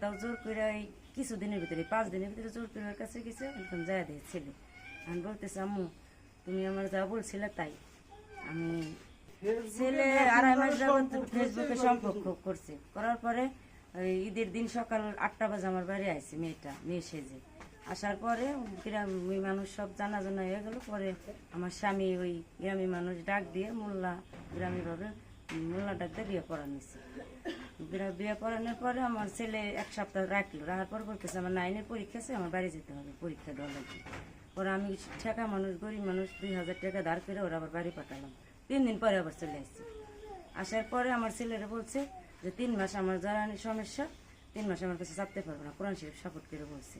তাও জোর করে এই কিছুদিনের ভিতরে, পাঁচ দিনের ভিতরে জোর করে ওর কাছে গেছে, একদম যায় দিয়ে ছেলে। আমি বলতেছি, আম্মু, তুমি আমার যা বলছিলে তাই। আমি ছেলে আড়াই মাস যাবত ফেসবুকে সম্পর্ক করছে। করার পরে ওই ঈদের দিন সকাল আটটা বাজে আমার বাড়ি আইছে মেয়েটা, মেয়ে সেজে। আসার পরে গ্রামী মানুষ সব জানা জানা হয়ে গেল। পরে আমার স্বামী ওই গ্রামী মানুষ ডাক দিয়ে মোল্লা গ্রামীভাবে মোল্লা ডাক দিয়ে বিয়ে করা নিছে বিয়ে করানোর পরে আমার ছেলে এক সপ্তাহ রাখল। রাখার পর বলতেছে, আমার নাইনের পরীক্ষা আছে, আমার বাড়ি যেতে হবে, পরীক্ষা দেওয়া লাগবে। ওরা আমি ঠেকা মানুষ, গরিব মানুষ, দুই হাজার টাকা ধার করে ওরা আবার বাড়ি পাঠালাম তিন দিন পরে আবার চলে আসছি। আসার পরে আমার ছেলেরা বলছে যে, তিন মাস আমার জ্বালানি সমস্যা, তিন মাস আমার কাছে চাপতে পারব না। কোরআন শরীফ সাপোর্ট করে বলছে।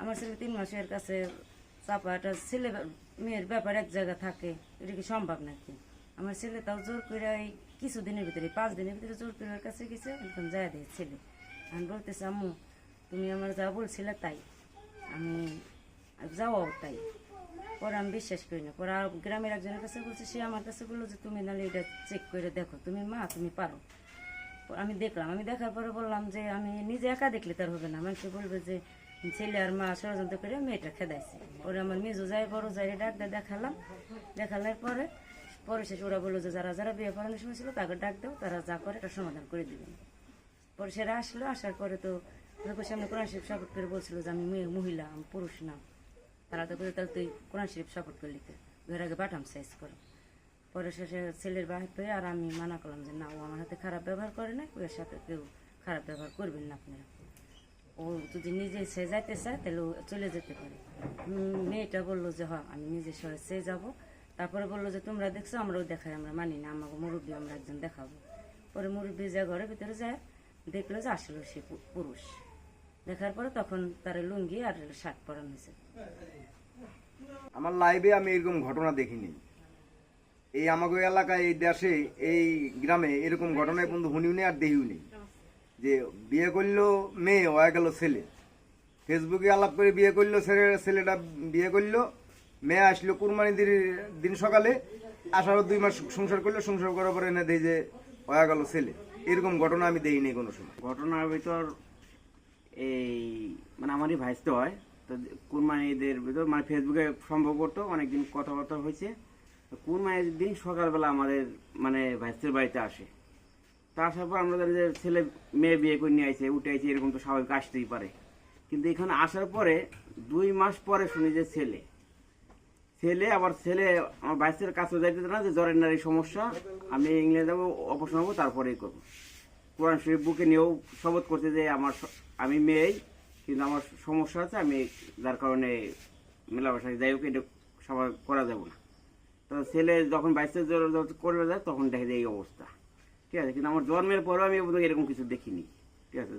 আমার ছেলে তিন মাসের কাছে চাপা একটা ছেলে মেয়ের ব্যাপার এক জায়গা থাকে, এটা কি সম্ভব নাকি? আমার ছেলে তাও জোর করে এই কিছুদিনের ভিতরে, পাঁচ দিনের ভিতরে জোর করে ওর কাছে গেছে, একদম যায় দিয়ে ছেলে। আমি বলতেছি, আম্মু, তুমি আমার যা বলছিলে তাই। আমি যাও তাই। পরে আমি বিশ্বাস করি না। পরে আর গ্রামের একজনের কাছে বলছে, সে আমার কাছে বলল যে, তুমি নাহলে এটা চেক করে দেখো। তুমি মা, তুমি পারো। আমি দেখলাম। আমি দেখার পরে বললাম যে, আমি নিজে একা দেখলে তার হবে না। মানুষকে বলবে যে, ছেলে আর মা ষড়যন্ত্র করে মেয়েটা খেদাইছে পরে আমার মেজো যায়, বড় যায়, ডাক দিয়ে, দেখালাম। দেখানোর পরে পরে শেষ ওরা বলল যে যারা যারা বিয়ে করানোর সময় ছিল তাকে ডাক দাও, তারা যা করে এটা সমাধান করে দিবেন পরে সেরা আসলো, আসার পরে তো লোকের সামনে কোরআন শরীফ সাপোর্ট করে বলছিল যে আমি মেয়ে, মহিলা, আমি পুরুষ না। তারা তো করে তাহলে তুই কোরআন শরীফ সাপোর্ট করে লিখে ঘর আগে পাঠাম সাইজ করে। পরে শেষে ছেলের বাহির হয়ে আর আমি মানা করলাম যে না, ও আমার হাতে খারাপ ব্যবহার করে না ওর সাথে কেউ খারাপ ব্যবহার করবেন না আপনারা। ও যদি নিজে সে যাইতে চায়, তাহলে ও চলে যেতে পারে। মেয়েটা বলল যে হ্যাঁ আমি নিজে সে যাব। তারপরে বলল যে, তোমরা দেখছ, আমরাও দেখাই, আমরা মানি না, আমাকে মুরব্বী, আমরা একজন দেখাবো। পরে মুরব্বী যা ঘরের ভিতরে যায়, দেখল যে আসলো সে পুরুষ। দেখার পরে তখন তার লুঙ্গি আর শার্ট পরানো হয়েছে। আমার লাইভে আমি এরকম ঘটনা দেখিনি। এই আমাকে এলাকায়, এই দেশে, এই গ্রামে এরকম ঘটনায় কিন্তু হুনিও নেই আর দেহিও নেই। যে বিয়ে করল মেয়ে, হয়ে গেল ছেলে। ফেসবুকে আলাপ করে বিয়ে করল, ছেলে ছেলেটা বিয়ে করল মেয়ে আসলো কুরবানি দিন- সকালে আসারও দুই মাস সংসার করল, সংসার করার পরে এনে দেয় যে হয়ে গেল ছেলে। এরকম ঘটনা আমি দেখিনি কোনো সময়। ঘটনার ভিতর এই মানে আমারই ভাইস্তে হয়, তো কুরবানি ঈদের ভিতর মানে ফেসবুকে সম্ভব করতো, অনেকদিন কথাবার্তা হয়েছে। কুরবানির দিন সকালবেলা আমাদের মানে ভাইস্তের বাড়িতে আসে। তা আসার পর আমরা যে ছেলে, মেয়ে বিয়ে করে নিয়ে আইছে উঠে আইছে এরকম তো স্বাভাবিক আসতেই পারে। কিন্তু এখানে আসার পরে দুই মাস পরে শুনি যে ছেলে ছেলে, আবার ছেলে আমার বাইসের কাছে যাইতে না, যে জ্বরের নারী সমস্যা, আমি ইংল্যান্ড যাব, অপারেশন হব তারপরেই করব। কোরআন শরীফ বুকে নিয়েও শপথ করছে যে আমার আমি মেয়েই, কিন্তু আমার সমস্যা আছে, আমি যার কারণে মেলামেশা যাই হোক, এটা সবাই করা যাবে না। তো ছেলে যখন বাইশের জ্বর করবে যায়, তখন দেখে যায় এই অবস্থা। ঠিক আছে, কিন্তু আমার জন্মের পরেও আমি এরকম কিছু দেখিনি। ঠিক আছে